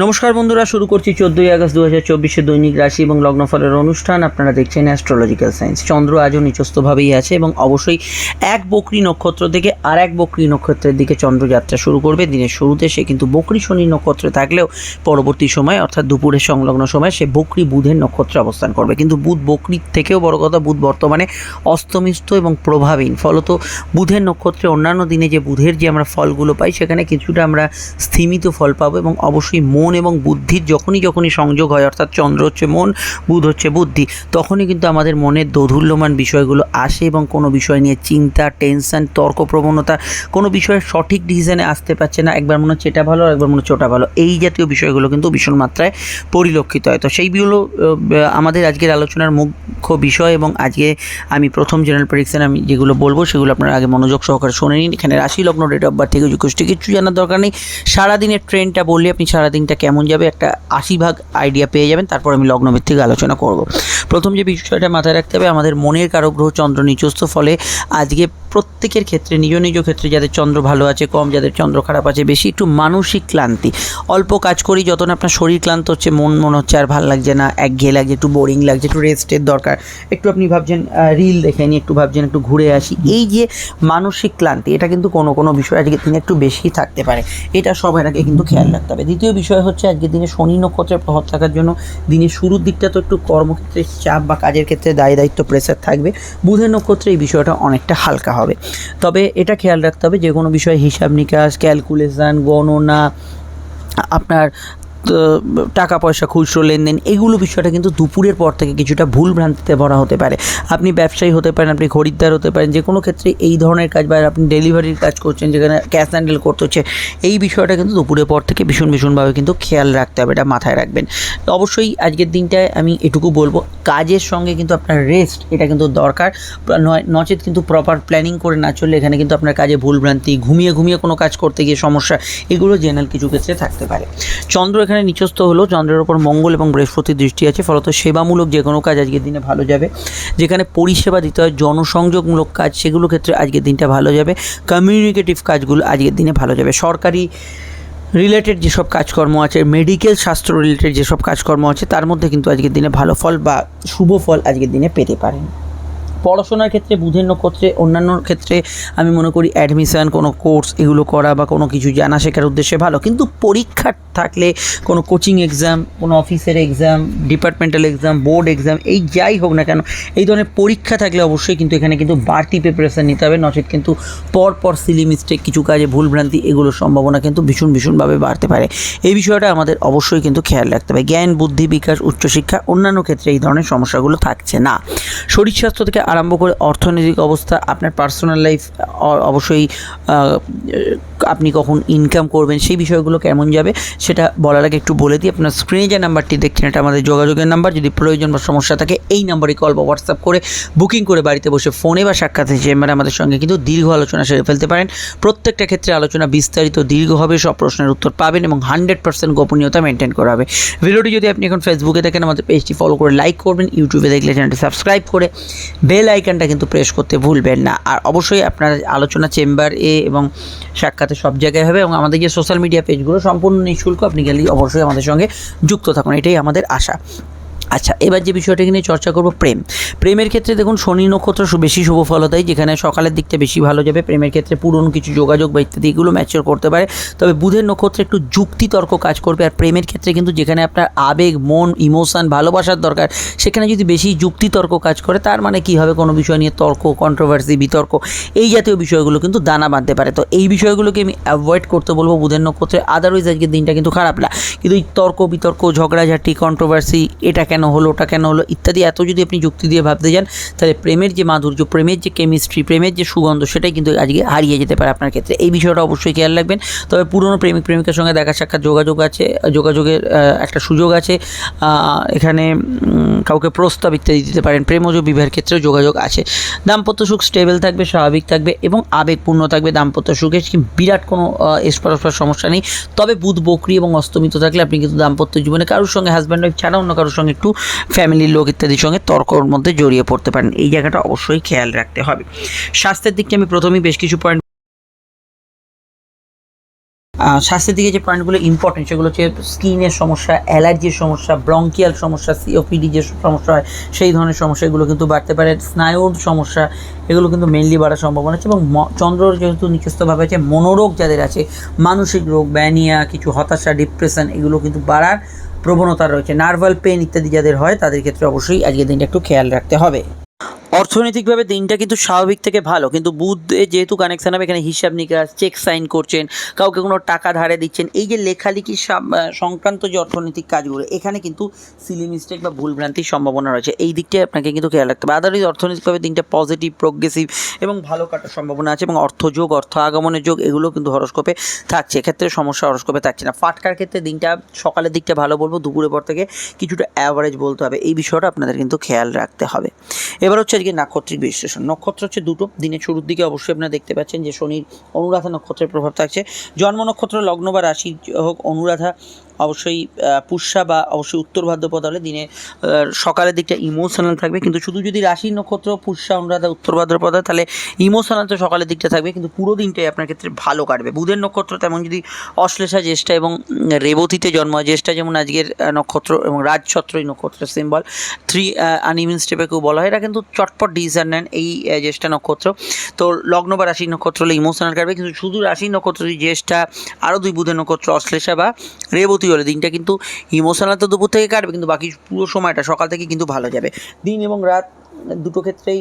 নমস্কার বন্ধুরা, শুরু করছি চোদ্দোই আগস্ট দু হাজার চব্বিশে দৈনিক রাশি এবং লগ্নফলের অনুষ্ঠান। আপনারা দেখছেন অ্যাস্ট্রোলজিক্যাল সায়েন্স চন্দ্র আজও নিচস্থভাবেই আছে এবং অবশ্যই এক বকরি নক্ষত্র থেকে আর এক বকরি নক্ষত্রের দিকে চন্দ্র যাত্রা শুরু করবে। দিনের শুরুতে সে কিন্তু বকরি শনি নক্ষত্রে থাকলেও পরবর্তী সময়, অর্থাৎ দুপুরের সংলগ্ন সময়, সে বকরি বুধের নক্ষত্রে অবস্থান করবে। কিন্তু বুধ বকরির থেকেও বড় কথা, বুধ বর্তমানে অস্তমিস্ত এবং প্রভাবহীন ফলত বুধের নক্ষত্রে অন্যান্য দিনে যে বুধের যে আমরা ফলগুলো পাই, সেখানে কিছুটা আমরা স্থিমিত ফল পাবো এবং অবশ্যই মন এবং বুদ্ধির যখনই যখনই সংযোগ হয়, অর্থাৎ চন্দ্র হচ্ছে মন, বুধ হচ্ছে বুদ্ধি, তখনই কিন্তু আমাদের মনের দোধুল্যমান বিষয়গুলো আসে এবং কোনো বিষয় নিয়ে চিন্তা, টেনশন তর্ক প্রবণতা কোনো বিষয়ের সঠিক ডিসিশনে আসতে পারছে না। একবার মনে হচ্ছে এটা ভালো, একবার মনে হচ্ছে ওটা ভালো। এই জাতীয় বিষয়গুলো কিন্তু ভীষণ মাত্রায় পরিলক্ষিত হয়। তো সেইগুলো আমাদের আজকের আলোচনার মুখ্য বিষয় এবং আজকে আমি প্রথম জেনারেল প্রেডিকশন আমি যেগুলো বলব, সেগুলো আপনারা আগে মনোযোগ সহকারে শুনে নিন। এখানে রাশি, লগ্ন ডেট অফ বার্থ থেকে যুকুষ্টি কিছু জানার দরকার নেই। সারাদিনের ট্রেনটা বললে আপনি সারাদিনটা কেমন যাবে একটা আশি ভাগ আইডিয়া পেয়ে যাবেন তারপর আমি লগ্নভিত্তিক আলোচনা করব। প্রথম যে বিষয়টা মাথায় রাখতে হবে, আমাদের মনের কারক গ্রহ চন্দ্র নিচস্থ ফলে আজকে প্রত্যেকের ক্ষেত্রে, নিজ নিজ ক্ষেত্রে যাদের চন্দ্র ভালো আছে, কম, যাদের চন্দ্র খারাপ আছে, বেশি একটু মানসিক ক্লান্তি। অল্প কাজ করি, যত না আপনার শরীর ক্লান্ত হচ্ছে, মন মনে হচ্ছে, আর ভালো লাগছে না একঘেয়ে লাগছে, একটু বোরিং লাগছে, একটু রেস্টের দরকার। একটু আপনি ভাবছেন রিল দেখে নিই একটু ভাবছেন, একটু ঘুরে আসি। এই যে মানসিক ক্লান্তি, এটা কিন্তু কোনো কোনো বিষয় আজকের দিনে একটু বেশি থাকতে পারে। এটা সবার আগে কিন্তু খেয়াল রাখতে হবে। দ্বিতীয় বিষয় হচ্ছে, আজকের দিনে শনি নক্ষত্রের প্রভাব থাকার জন্য দিনের শুরুর দিকটা তো একটু কর্মক্ষেত্রে চাপ বা কাজের ক্ষেত্রে দায়ী দায়িত্ব প্রেসার থাকবে, বুধের নক্ষত্রে এই বিষয়টা অনেকটা হালকা হবে। তবে এটা খেয়াল রাখতে হবে যে কোনো বিষয়ে হিসাব নিকাশ ক্যালকুলেশান গণনা, আপনার টাকা, পয়সা, খুচরো লেনদেন, এগুলো বিষয়টা কিন্তু দুপুরের পর থেকে কিছুটা ভুল ভ্রান্তিতে ভরা হতে পারে। আপনি ব্যবসায়ী হতে পারেন, আপনি খরিদ্দার হতে পারেন, যে কোনো ক্ষেত্রে এই ধরনের কাজ বা আপনি ডেলিভারির কাজ করছেন, যেখানে ক্যাশ হ্যান্ডেল করতে হচ্ছে, এই বিষয়টা কিন্তু দুপুরের পর থেকে ভীষণ, ভীষণভাবে কিন্তু খেয়াল রাখতে হবে, এটা মাথায় রাখবেন। অবশ্যই আজকের দিনটায় আমি এটুকু বলব, কাজের সঙ্গে কিন্তু আপনার রেস্ট এটা কিন্তু দরকার। নচেত কিন্তু প্রপার প্ল্যানিং করে না চললে এখানে কিন্তু আপনার কাজে ভুলভ্রান্তি ঘুমিয়ে ঘুমিয়ে কোনো কাজ করতে গিয়ে সমস্যা, এগুলো জেনারেল কিছু ক্ষেত্রে থাকতে পারে। চন্দ্র এখানে নিচস্থ হলো চন্দ্রের ওপর মঙ্গল এবং বৃহস্পতির দৃষ্টি আছে, ফলত সেবামূলক যে কোনো কাজ আজকের দিনে ভালো যাবে। যেখানে পরিষেবা দিতে হয়, জনসংযোগমূলক কাজ, সেগুলো ক্ষেত্রে আজকের দিনটা ভালো যাবে। কমিউনিকেটিভ কাজগুলো আজকের দিনে ভালো যাবে। সরকারি রিলেটেড যেসব কাজকর্ম আছে, মেডিকেল স্বাস্থ্য রিলেটেড যেসব কাজকর্ম আছে, তার মধ্যে কিন্তু আজকের দিনে ভালো ফল বা শুভ ফল আজকের দিনে পেতে পারেন। পড়াশোনার ক্ষেত্রে বুধের নক্ষত্রে অন্যান্য ক্ষেত্রে আমি মনে করি অ্যাডমিশন কোনো কোর্স এগুলো করা বা কোনো কিছু জানা শেখার উদ্দেশ্যে ভালো। কিন্তু পরীক্ষা থাকলে কোনো কোচিং এক্সাম কোনো অফিসের exam departmental exam board exam এই যাই হোক না কেন, এই ধরনের পরীক্ষা থাকলে অবশ্যই কিন্তু এখানে কিন্তু বাড়তি প্রিপারেশান নিতে হবে। নচেত কিন্তু পর পর সিলি মিস্টেক কিছু কাজে ভুলভ্রান্তি এগুলোর সম্ভাবনা কিন্তু ভীষণ ভীষণভাবে বাড়তে পারে। এই বিষয়টা আমাদের অবশ্যই কিন্তু খেয়াল রাখতে হবে। জ্ঞান, বুদ্ধি, বিকাশ, উচ্চশিক্ষা, অন্যান্য ক্ষেত্রে এই ধরনের সমস্যাগুলো থাকছে না। শরীর স্বাস্থ্য থেকে আরম্ভ করে অর্থনৈতিক অবস্থা, আপনার পার্সোনাল লাইফ অবশ্যই আপনি কখন ইনকাম করবেন, সেই বিষয়গুলো কেমন যাবে, সেটা বলার আগে একটু বলে দিই। আপনার স্ক্রিনে যে নাম্বারটি দেখছেন, এটা আমাদের যোগাযোগের নাম্বার যদি প্রয়োজন বা সমস্যা থাকে, এই নাম্বারে কল বা হোয়াটসঅ্যাপ করে বুকিং করে বাড়িতে বসে ফোনে বা সাক্ষাতের চেম্বারে আমাদের সঙ্গে কিন্তু দীর্ঘ আলোচনা সেরে ফেলতে পারেন। প্রত্যেকটা ক্ষেত্রে আলোচনা বিস্তারিত, দীর্ঘ হবে, সব প্রশ্নের উত্তর পাবেন এবং হান্ড্রেড পার্সেন্ট গোপনীয়তা মেনটেন করা হবে। ভিডিওটি যদি আপনি এখন ফেসবুকে দেখেন, আমাদের পেজটি ফলো করে লাইক করবেন ইউটিউবে দেখলে চ্যানেলটি সাবস্ক্রাইব করে বেল আইকনটা কিন্তু প্রেস করতে ভুলবেন না। আর অবশ্যই আপনার আলোচনা চেম্বার এ এবং সাক্ষাতে সব জায়গায় হবে এবং আমাদের যে সোশ্যাল মিডিয়া পেজগুলো সম্পূর্ণ নিঃশুল্ক, আপনি গেলেই অবশ্যই আমাদের সঙ্গে যুক্ত থাকুন। এটাই আমাদের আশা। আচ্ছা এবার যে বিষয়টাকে নিয়ে চর্চা করব, প্রেম। প্রেমের ক্ষেত্রে দেখুন, শনি নক্ষত্র বেশি শুভ ফল দেয় যেখানে সকালের দিকটা বেশি ভালো যাবে। প্রেমের ক্ষেত্রে পুরনো কিছু যোগাযোগ বা ইত্যাদি এগুলো ম্যাচিওর করতে পারে। তবে বুধের নক্ষত্রে একটু যুক্তিতর্ক কাজ করবে। আর প্রেমের ক্ষেত্রে কিন্তু যেখানে আপনার আবেগ, মন ইমোশন ভালোবাসার দরকার, সেখানে যদি বেশি যুক্তিতর্ক কাজ করে, তার মানে কী হবে? কোনো বিষয় নিয়ে তর্ক কন্ট্রোভার্সি বিতর্ক, এই জাতীয় বিষয়গুলো কিন্তু দানা বাঁধতে পারে। তো এই বিষয়গুলোকে আমি অ্যাভয়েড করতে বলব বুধের নক্ষত্রে। আদারওয়াইজ আজকের দিনটা কিন্তু খারাপ না। কিন্তু এই তর্ক, বিতর্ক, ঝগড়াঝাটি কন্ট্রোভার্সি এটা কেন হলো, ওটা কেন হলো, ইত্যাদি এত যদি আপনি যুক্তি দিয়ে ভাবতে যান, তাহলে প্রেমের যে মাধুর্য, প্রেমের যে কেমিস্ট্রি প্রেমের যে সুগন্ধ, সেটাই কিন্তু আজকে হারিয়ে যেতে পারে আপনার ক্ষেত্রে। এই বিষয়টা অবশ্যই খেয়াল রাখবেন। তবে পুরনো প্রেমিক, প্রেমিকার সঙ্গে দেখা সাক্ষাৎ, যোগাযোগ আছে, যোগাযোগের একটা সুযোগ আছে। এখানে কাউকে প্রস্তাব ইত্যাদি দিতে পারেন। প্রেমজ বিবাহের ক্ষেত্রেও যোগাযোগ আছে। দাম্পত্য সুখ স্টেবল থাকবে, স্বাভাবিক থাকবে এবং আবেগপূর্ণ থাকবে দাম্পত্য সুখে। বিরাট কোনো স্পরস্পর সমস্যা নেই। তবে বুধ, বকরি এবং অস্তমিত থাকলে আপনি কিন্তু দাম্পত্য জীবনে কারোর সঙ্গে হাজব্যান্ড ওয়াইফ ছাড়া অন্য কারোর সঙ্গে একটু ফ্যামিলির লোক ইত্যাদির সঙ্গে তর্কর মধ্যে জড়িয়ে পড়তে পারেন। এই জায়গাটা অবশ্যই খেয়াল রাখতে হবে। স্বাস্থ্যের দিকটা আমি প্রথমেই বেশ কিছু পয়েন্ট স্বাস্থ্যের দিকে যে পয়েন্টগুলো ইম্পর্টেন্ট সেগুলো হচ্ছে স্কিনের সমস্যা অ্যালার্জির সমস্যা ব্রঙ্কিয়াল সমস্যা সিওপিডি যে সমস্যা হয়, সেই ধরনের সমস্যা, এগুলো কিন্তু বাড়তে পারে। স্নায়ুর সমস্যা, এগুলো কিন্তু মেনলি বাড়ার সম্ভাবনা আছে এবং চন্দ্রর যেহেতু নিচস্থভাবে আছে, মনোরোগ যাদের আছে, মানসিক রোগ, ব্যানিয়া, কিছু হতাশা ডিপ্রেশন এগুলো কিন্তু বাড়ার প্রবণতা রয়েছে। নার্ভাল পেন ইত্যাদি যাদের হয়, তাদের ক্ষেত্রে অবশ্যই আজকের দিনটা একটু খেয়াল রাখতে হবে। অর্থনৈতিকভাবে দিনটা কিন্তু স্বাভাবিক থেকে ভালো, কিন্তু বুধ যেহেতু কানেকশন হবে, এখানে হিসাব নিকাশ চেক সাইন করছেন, কাউকে কোনো টাকা ধারে দিচ্ছেন, এই যে লেখালেখি সংক্রান্ত যে অর্থনৈতিক কাজগুলো, এখানে কিন্তু সিলি মিস্টেক বা ভুলভ্রান্তির সম্ভাবনা রয়েছে। এই দিকটাই আপনাকে কিন্তু খেয়াল রাখতে হবে। আদারওয়াইজ অর্থনৈতিকভাবে দিনটা পজিটিভ প্রোগ্রেসিভ এবং ভালো কাটার সম্ভাবনা আছে এবং অর্থযোগ অর্থ আগমনের যোগ, এগুলো কিন্তু হরস্কোপে থাকছে। এক্ষেত্রে সমস্যা হরস্কোপে থাকছে না। ফাটকার ক্ষেত্রে দিনটা, সকালের দিকটা ভালো বলব, দুপুরের পর থেকে কিছুটা অ্যাভারেজ বলতে হবে। এই বিষয়টা আপনাদের কিন্তু খেয়াল রাখতে হবে। এবার হচ্ছে আজকে নাক্ষত্রিক বিশ্লেষণ। নক্ষত্র হচ্ছে দুটো। দিনের শুরুর দিকে অবশ্যই আপনারা দেখতে পাচ্ছেন যে শনির অনুরাধা নক্ষত্রের প্রভাব থাকছে। জন্ম নক্ষত্র, লগ্ন বা রাশি হোক, অনুরাধা অবশ্যই পুষ্যা বা অবশ্যই উত্তর ভাদ্রপদ হলে দিনে সকালের দিকটা ইমোশনাল থাকবে। কিন্তু শুধু যদি রাশি নক্ষত্র, পুষ্যা, অনুরাধা, উত্তর ভাদ্রপদ, তাহলে ইমোশনাল তো সকালের দিকটা থাকবে। কিন্তু পুরো দিনটাই আপনার ক্ষেত্রে ভালো কাটবে। বুধের নক্ষত্র তেমন যদি অশ্লেষা জ্যেষ্ঠা এবং রেবতীতে জন্ম হয়, জ্যেষ্ঠা যেমন আজকের নক্ষত্র এবং রাজছত্র এই নক্ষত্রের সিম্বল থ্রি আনিমিন স্টেপেকেও বলা হয়, এরা কিন্তু চটপট ডিসিশন নেন এই জ্যেষ্ঠা নক্ষত্র। তো লগ্ন বা রাশি নক্ষত্র হলে ইমোশনাল কাটবে। কিন্তু শুধু রাশি নক্ষত্র জ্যেষ্ঠা, আরও দুই বুধের নক্ষত্র, অশ্লেষা বা রেবতী হলে। দিনটা কিন্তু ইমোশনাল তো দুপুর থেকে কাটবে, কিন্তু বাকি পুরো সময়টা সকাল থেকে কিন্তু ভালো যাবে। দিন এবং রাত দুটো ক্ষেত্রেই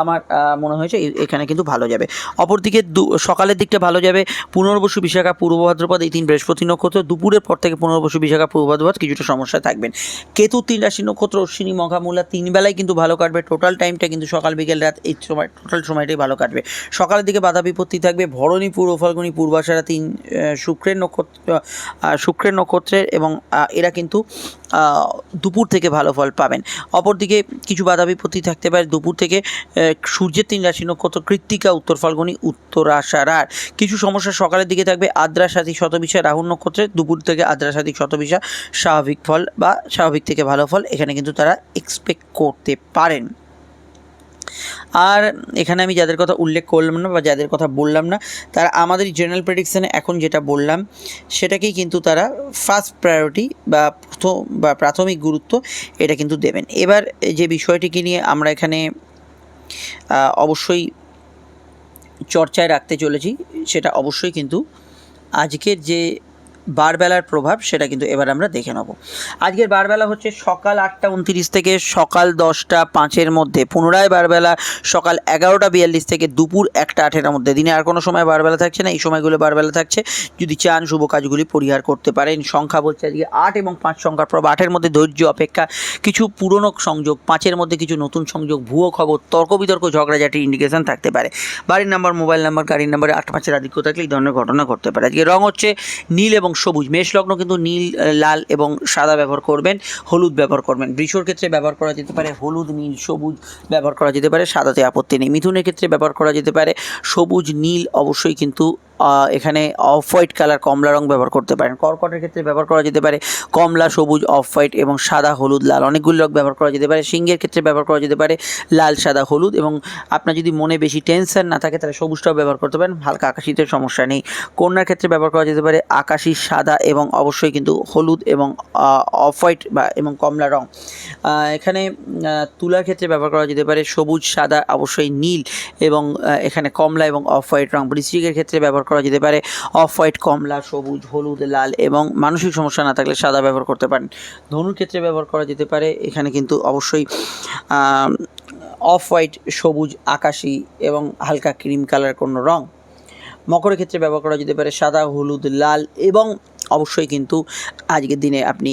আমার মনে হয়েছে এখানে কিন্তু ভালো যাবে। অপরদিকে সকালের দিকটা ভালো যাবে। পুনর্বসু বিশাখা পূর্ব ভাদ্রপদ, এই তিন বৃহস্পতি নক্ষত্র। দুপুরের পর থেকে পুনর্বসু বিশাখা পূর্ব ভাদ্রপদ, কিছুটা সমস্যায় থাকবেন। কেতু, তিন রাশি নক্ষত্র অশ্বিনী মঘামূলা তিন বেলায় কিন্তু ভালো কাটবে। টোটাল টাইমটা কিন্তু সকাল, বিকেল, রাত, এই সময় টোটাল সময়টাই ভালো কাটবে। সকালের দিকে বাধা বিপত্তি থাকবে। ভরণী পূর্ব, ফাল্গুনি পূর্বাশারা তিন শুক্রের নক্ষত্র শুক্রের নক্ষত্রের এবং এরা কিন্তু দুপুর থেকে ভালো ফল পাবেন। অপরদিকে কিছু বাধা বিপত্তি থাকতে পারে। দুপুর থেকে সূর্যের তিন রাশি নক্ষত্র কৃত্তিকা, উত্তর ফাল্গুনি উত্তরাষাঢ়ার কিছু সমস্যা সকালের দিকে থাকবে আদ্রা সাথী শতবিশা রাহুল নক্ষত্রে, দুপুর থেকে আদ্রা সাথী শতবিশা স্বাভাবিক ফল বা স্বাভাবিক থেকে ভালো ফল, এখানে কিন্তু তারা এক্সপেক্ট করতে পারেন। আর এখানে আমি যাদের কথা উল্লেখ করলাম না বা যাদের কথা বললাম না, তারা আমাদের জেনারেল প্রেডিকশানে এখন যেটা বললাম, সেটাকেই কিন্তু তারা ফার্স্ট প্রায়োরিটি বা প্রথম বা প্রাথমিক গুরুত্ব এটা কিন্তু দেবেন। এবার যে বিষয়টিকে নিয়ে আমরা এখানে অবশ্যই চর্চায় রাখতে চলেছি সেটা অবশ্যই কিন্তু আজকের যে বারবেলার প্রভাব, সেটা কিন্তু এবার আমরা দেখে নেব। আজকের বারবেলা হচ্ছে সকাল আটটা উনত্রিশ থেকে সকাল দশটা পাঁচের মধ্যে। পুনরায় বারবেলা সকাল এগারোটা বিয়াল্লিশ থেকে দুপুর একটা আঠের মধ্যে। দিনে আর কোনো সময় বারবেলা থাকছে না, এই সময়গুলো বারবেলা থাকছে। যদি চান শুভ কাজগুলি পরিহার করতে পারেন। সংখ্যা বলছে আজকে আট এবং পাঁচ সংখ্যার প্রভাব। আটের মধ্যে ধৈর্য, অপেক্ষা, কিছু পুরনো সংযোগ। পাঁচের মধ্যে কিছু নতুন সংযোগ, ভুয়ো খবর, তর্ক বিতর্ক, ঝগড়াঝাটির ইন্ডিকেশন থাকতে পারে। বাড়ির নাম্বার মোবাইল নাম্বার গাড়ির নাম্বারে আট পাঁচের আধিক্য থাকলে এই ধরনের ঘটনা ঘটতে পারে। আজকে রং হচ্ছে নীল এবং সবুজ। মেষ লগ্ন কিন্তু নীল লাল এবং সাদা ব্যবহার করবেন, হলুদ ব্যবহার করবেন। বৃষর ক্ষেত্রে ব্যবহার করা যেতে পারে হলুদ, নীল, সবুজ ব্যবহার করা যেতে পারে, সাদাতে আপত্তি নেই। মিথুনের ক্ষেত্রে ব্যবহার করা যেতে পারে সবুজ, নীল অবশ্যই কিন্তু এখানে অফ হোয়াইট কালার কমলা রং ব্যবহার করতে পারেন। কর্কটের ক্ষেত্রে ব্যবহার করা যেতে পারে কমলা, সবুজ অফ হোয়াইট এবং সাদা, হলুদ, লাল। অনেকগুলো রং ব্যবহার করা যেতে পারে। সিংহের ক্ষেত্রে ব্যবহার করা যেতে পারে লাল, সাদা, হলুদ এবং আপনার যদি মনে বেশি টেনশন না থাকে তাহলে সবুজটাও ব্যবহার করতে পারেন। হালকা আকাশিতে সমস্যা নেই। কন্যার ক্ষেত্রে ব্যবহার করা যেতে পারে আকাশি, সাদা এবং অবশ্যই কিন্তু হলুদ এবং অফ হোয়াইট বা এবং কমলা রং। এখানে তুলার ক্ষেত্রে ব্যবহার করা যেতে পারে সবুজ, সাদা, অবশ্যই নীল এবং এখানে কমলা এবং অফ হোয়াইট রং। বৃশ্চিকের ক্ষেত্রে ব্যবহার করা যেতে পারে। অফ হোয়াইট, কমলা, সবুজ, হলুদ, লাল এবং মানসিক সমস্যা না থাকলে সাদা ব্যবহার করতে পারেন। ধনুর ক্ষেত্রে ব্যবহার করা যেতে পারে। এখানে কিন্তু অবশ্যই অফ হোয়াইট, সবুজ, আকাশি এবং হালকা ক্রিম কালার কোনো রং। মকরের ক্ষেত্রে ব্যবহার করা যেতে পারে সাদা, হলুদ, লাল এবং অবশ্যই কিন্তু আজকের দিনে আপনি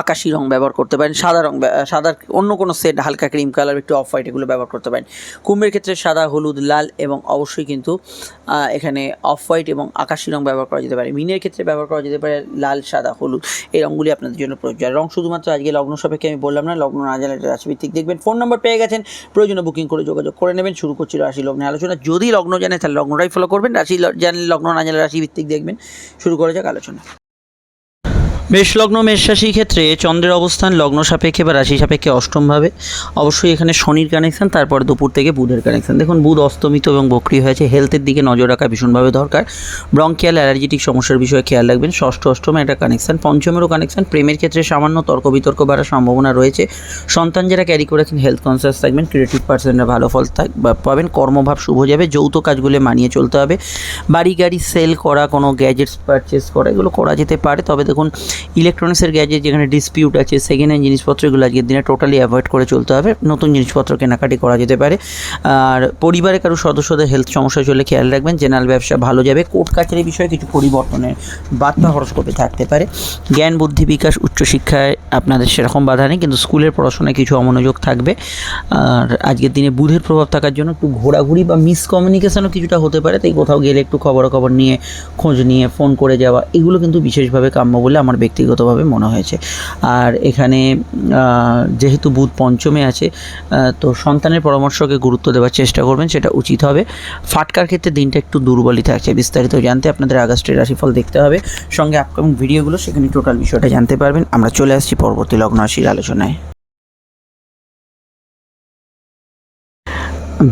আকাশি রং ব্যবহার করতে পারেন, সাদা রং সাদার অন্য কোনো সেট হালকা ক্রিম কালার একটু অফ হোয়াইট এগুলো ব্যবহার করতে পারেন। কুম্ভের ক্ষেত্রে সাদা, হলুদ, লাল এবং অবশ্যই কিন্তু এখানে অফ হোয়াইট এবং আকাশি রং ব্যবহার করা যেতে পারে। মিনের ক্ষেত্রে ব্যবহার করা যেতে পারে লাল, সাদা, হলুদ, এই রঙগুলি আপনাদের জন্য প্রয়োজন রং শুধুমাত্র আজকে লগ্ন সাপেক্ষে আমি বললাম না, লগ্ন না জানলে রাশিভিত্তিক দেখবেন। ফোন নম্বর পেয়ে গেছেন, প্রয়োজনে বুকিং করে যোগাযোগ করে নেবেন। শুরু করছি রাশি লগ্নে আলোচনা। যদি লগ্ন জানে, তাহলে লগ্নটাই ফলো করবেন। রাশি জানলে, লগ্ন না জানলে রাশিভিত্তিক দেখবেন। শুরু করা যাক আলোচনা। মেষ লগ্ন মেষ রাশির ক্ষেত্রে চন্দ্রের অবস্থান লগ্ন সাপেক্ষে বা রাশি সাপেক্ষে অষ্টমভাবে। অবশ্যই এখানে শনির কানেকশন তারপর দুপুর থেকে বুধের কানেকশন দেখুন, বুধ অস্তমিত এবং বক্রি হয়েছে। হেলথের দিকে নজর রাখা ভীষণভাবে দরকার। ব্রঙ্কিয়াল অ্যালার্জেটিক সমস্যার বিষয়ে খেয়াল রাখবেন। ষষ্ঠ, অষ্টমে একটা কানেকশন পঞ্চমেরও কানেকশন প্রেমের ক্ষেত্রে সামান্য তর্ক বিতর্ক বাড়ার সম্ভাবনা রয়েছে। সন্তান যারা ক্যারি করেছেন হেলথ কনসিয়াস থাকবেন। ক্রিয়েটিভ পার্সনরা ভালো ফল থাক পাবেন। কর্মভাব শুভ যাবে। যৌথ কাজগুলো মানিয়ে চলতে হবে। বাড়ি গাড়ি সেল করা, কোনো গ্যাজেটস পারচেস করা, এগুলো করা যেতে পারে। তবে দেখুন ইলেকট্রনিক্সের গ্যাজেট যেখানে ডিসপিউট আছে সেকেন্ড হ্যান্ড জিনিসপত্র এগুলো আজকের দিনে টোটালি অ্যাভয়েড করে চলতে হবে। নতুন জিনিসপত্র কেনাকাটি করা যেতে পারে। আর পরিবারে কারও সদস্যদের হেলথ সমস্যা চলে খেয়াল রাখবেন জেনারেল ব্যবসা ভালো যাবে। কোর্ট কাছারি বিষয়ে কিছু পরিবর্তনের বার্তা হরস্কোপে থাকতে পারে। জ্ঞান, বুদ্ধি, বিকাশ উচ্চশিক্ষায় আপনাদের সেরকম বাধা নেই, কিন্তু স্কুলের পড়াশোনায় কিছু অমনোযোগ থাকবে। আর আজকের দিনে বুধের প্রভাব থাকার জন্য একটু ঘোরাঘুরি বা মিসকমিউনিকেশনও কিছুটা হতে পারে। তাই কোথাও গেলে একটু খবরাখবর নিয়ে, খোঁজ নিয়ে ফোন করে যাওয়া, এগুলো কিন্তু বিশেষভাবে কাম্য বলে আমার ব্যক্তিগতভাবে মনে হয়েছে। আর এখানে যেহেতু বুধ পঞ্চমে আছে তো সন্তানের পরামর্শকে গুরুত্ব দেওয়ার চেষ্টা করবেন, সেটা উচিত হবে। ফাটকার ক্ষেত্রে দিনটা একটু দুর্বলই থাকছে, বিস্তারিত জানতে আপনাদের আগস্টের রাশিফল দেখতে হবে। সঙ্গে আপকামিং ভিডিওগুলো সেখানে টোটাল বিষয়টা জানতে পারবেন। আমরা চলে আসছি পরবর্তী লগ্ন রাশির আলোচনায়।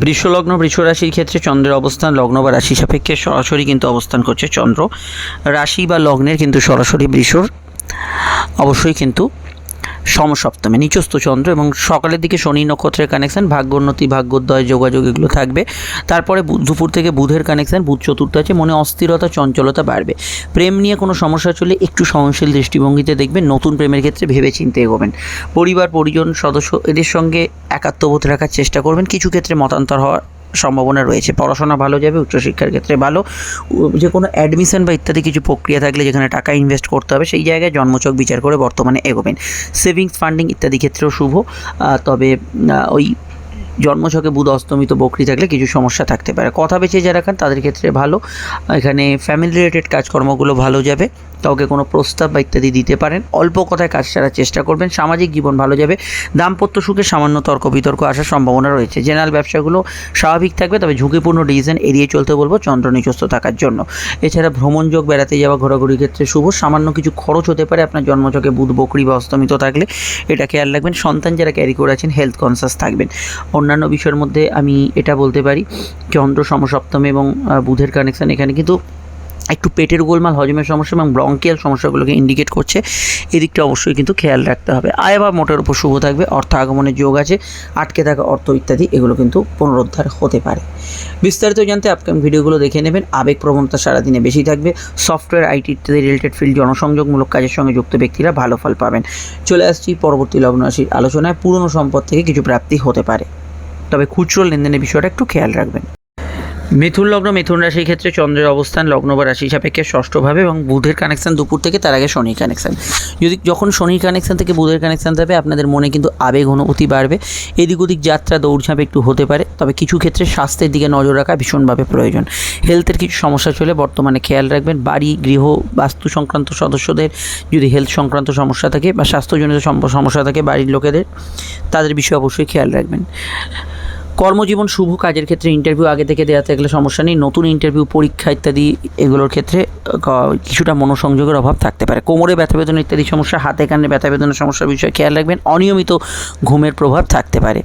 বৃষলগ্ন বৃষ রাশির ক্ষেত্রে চন্দ্রের অবস্থান, লগ্ন বা রাশি সাপেক্ষে সরাসরি কিন্তু অবস্থান করছে চন্দ্র। রাশি বা লগ্নের কিন্তু সরাসরি বৃষর। অবশ্যই কিন্তু সমসপ্তমে, নিচস্থ চন্দ্র এবং সকালের দিকে শনি নক্ষত্রের কানেকশন ভাগ্যোন্নতি ভাগ্যোদয়, যোগাযোগ এগুলো থাকবে। তারপরে দুপুর থেকে বুধের কানেকশন বুধ চতুর্থ আছে, মনে অস্থিরতা, চঞ্চলতা বাড়বে। প্রেম নিয়ে কোনো সমস্যা চলে, একটু সহনশীল দৃষ্টিভঙ্গিতে দেখবেন, নতুন প্রেমের ক্ষেত্রে ভেবে চিন্তে এগোবেন। পরিবার, পরিজন, সদস্য, এদের সঙ্গে একাত্মবোধ রাখার চেষ্টা করবেন। কিছু ক্ষেত্রে মতান্তর হওয়ার সম্ভাবনা রয়েছে। পড়াশোনা ভালো যাবে, উচ্চশিক্ষার ক্ষেত্রে ভালো। যে কোনো অ্যাডমিশন বা ইত্যাদি কিছু প্রক্রিয়া থাকলে যেখানে টাকা ইনভেস্ট করতে হবে, সেই জায়গায় জন্মচক বিচার করে বর্তমানে এগোবেন। সেভিংস ফান্ডিং ইত্যাদি ক্ষেত্রেও শুভ। তবে ওই জন্মছকে বুধ অস্তমিত বকরি থাকলে কিছু সমস্যা থাকতে পারে। কথা বেঁচে যারা খান, তাদের ক্ষেত্রে ভালো। এখানে ফ্যামিলি রিলেটেড কাজকর্মগুলো ভালো যাবে। কাউকে কোনো প্রস্তাব বা ইত্যাদি দিতে পারেন, অল্প কথায় কাজ সারার চেষ্টা করবেন, সামাজিক জীবন ভালো যাবে, দাম্পত্য সুখে সামান্য তর্ক বিতর্ক আসার সম্ভাবনা রয়েছে। জেনারেল ব্যবসাগুলো স্বাভাবিক থাকবে, তবে ঝুঁকিপূর্ণ ডিসিশন এড়িয়ে চলতে বলব চন্দ্র নিচস্থ থাকার জন্য। এছাড়া ভ্রমণযোগ বেড়াতে যাওয়া, ঘোরাঘুরির ক্ষেত্রে শুভ, সামান্য কিছু খরচ হতে পারে, আপনার জন্মচকে বুধ, বকরি বা অস্তমিত থাকলে। এটা খেয়াল রাখবেন, সন্তান যারা ক্যারি করে আছেন হেলথ কনসাস থাকবেন। অন্যান্য বিষয়ের মধ্যে আমি এটা বলতে পারি, চন্দ্র সমসপ্তমে এবং বুধের কানেকশন এখানে কিন্তু একটু পেটের গোলমাল, হজমের সমস্যা এবং ব্রঙ্কিয়াল সমস্যাগুলোকে ইন্ডিকেট করছে, এদিকটা অবশ্যই কিন্তু খেয়াল রাখতে হবে। আয় বা মোটের উপর শুভ থাকবে, অর্থ আগমনের যোগ আছে, আটকে থাকা অর্থ ইত্যাদি, এগুলো কিন্তু পুনরুদ্ধার হতে পারে। বিস্তারিত জানতে আপকামিং ভিডিওগুলো দেখে নেবেন আবেগ প্রবণতা সারাদিনে বেশি থাকবে সফটওয়্যার আইটি ইত্যাদি রিলেটেড ফিল্ড জনসংযোগমূলক কাজের সঙ্গে যুক্ত ব্যক্তিরা ভালো ফল পাবেন। চলে আসছি পরবর্তী লগ্ন রাশির আলোচনায়, পুরনো সম্পদ থেকে কিছু প্রাপ্তি হতে পারে। তবে খুচরো লেনদেনের বিষয়টা একটু খেয়াল রাখবেন। মিথুন লগ্ন, মিথুন রাশির ক্ষেত্রে চন্দ্রের অবস্থান লগ্ন বা রাশি সাপেক্ষে ষষ্ঠভাবে এবং বুধের কানেকশান দুপুর থেকে তার আগে শনির কানেকশন যদি যখন শনির কানেকশান থেকে বুধের কানেকশান থাকবে আপনাদের মনে কিন্তু আবেগ, অনুভূতি বাড়বে। এদিক ওদিক যাত্রা দৌড়ঝাঁপ একটু হতে পারে, তবে কিছু ক্ষেত্রে স্বাস্থ্যের দিকে নজর রাখা ভীষণভাবে প্রয়োজন। হেলথের কিছু সমস্যা চলে, বর্তমানে খেয়াল রাখবেন, বাড়ি, গৃহ, বাস্তু সংক্রান্ত সদস্যদের, যদি হেলথ সংক্রান্ত সমস্যা থাকে বা স্বাস্থ্যজনিত সমস্যা থাকে বাড়ির লোকেদের, তাদের বিষয়ে অবশ্যই খেয়াল রাখবেন। কর্মজীবন শুভ কাজের ক্ষেত্রে ইন্টারভিউ আগে থেকে দেওয়া থাকলে সমস্যা নেই। নতুন ইন্টারভিউ পরীক্ষা ইত্যাদি এগুলোর ক্ষেত্রে কিছুটা মনোসংযোগের অভাব থাকতে পারে। কোমরে ব্যথা বেদনা ইত্যাদি সমস্যা, হাতে কানে ব্যথা বেদনার সমস্যার বিষয়ে খেয়াল রাখবেন। অনিয়মিত ঘুমের প্রভাব থাকতে পারে।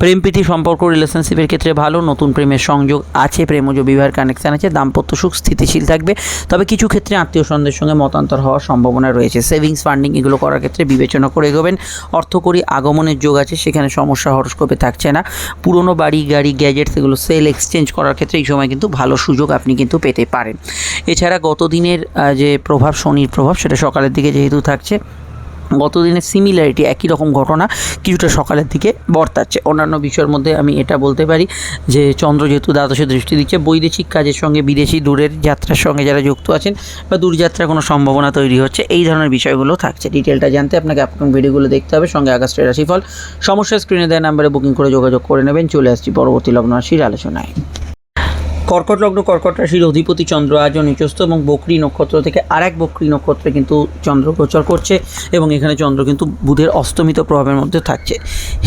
প্রেম প্রীতি সম্পর্ক রিলেশনশিপের ক্ষেত্রে ভালো, নতুন প্রেমের সংযোগ আছে, প্রেমজ বিবাহের কানেকশান আছে, দাম্পত্য সুখ স্থিতিশীল থাকবে। তবে কিছু ক্ষেত্রে আত্মীয় স্বজনদের সঙ্গে মতান্তর হওয়ার সম্ভাবনা রয়েছে। সেভিংস ফান্ডিং এগুলো করার ক্ষেত্রে বিবেচনা করে এগোবেন। অর্থকরী আগমনের যোগ আছে, সেখানে সমস্যা হরস্কোপে থাকছে না। পুরনো বাড়ি, গাড়ি গ্যাজেটস এগুলো সেল এক্সচেঞ্জ করার ক্ষেত্রে এই সময় কিন্তু ভালো সুযোগ আপনি কিন্তু পেতে পারেন। এছাড়া গত দিনের যে প্রভাব, শনির প্রভাব, সেটা সকালের দিকে যেহেতু থাকছে গত দিনের সিমিলারিটি একই রকম ঘটনা কিছুটা সকালের দিকে বর্তাচ্ছে। অন্যান্য বিষয়ের মধ্যে আমি এটা বলতে পারি যে চন্দ্র যেহেতু দ্বাদশে দৃষ্টি দিচ্ছে, বৈদেশিক কাজের সঙ্গে বিদেশি দূরের যাত্রার সঙ্গে যারা যুক্ত আছেন বা দূরযাত্রার কোনো সম্ভাবনা তৈরি হচ্ছে, এই ধরনের বিষয়গুলো থাকছে। ডিটেলটা জানতে আপনাকে আপকামিং ভিডিওগুলো দেখতে হবে। সঙ্গে আগস্টের রাশিফল। সমস্যা স্ক্রিনে দেওয়া নাম্বারে বুকিং করে যোগাযোগ করে নেবেন। চলে আসছি পরবর্তী লগ্ন রাশির আলোচনায়। কর্কট লগ্ন, কর্কট রাশির অধিপতি চন্দ্র আজও নিচস্থ এবং বকরি নক্ষত্র থেকে আর এক বকরি নক্ষত্রে কিন্তু চন্দ্র গোচর করছে এবং এখানে চন্দ্র কিন্তু বুধের অস্তমিত প্রভাবের মধ্যে থাকছে।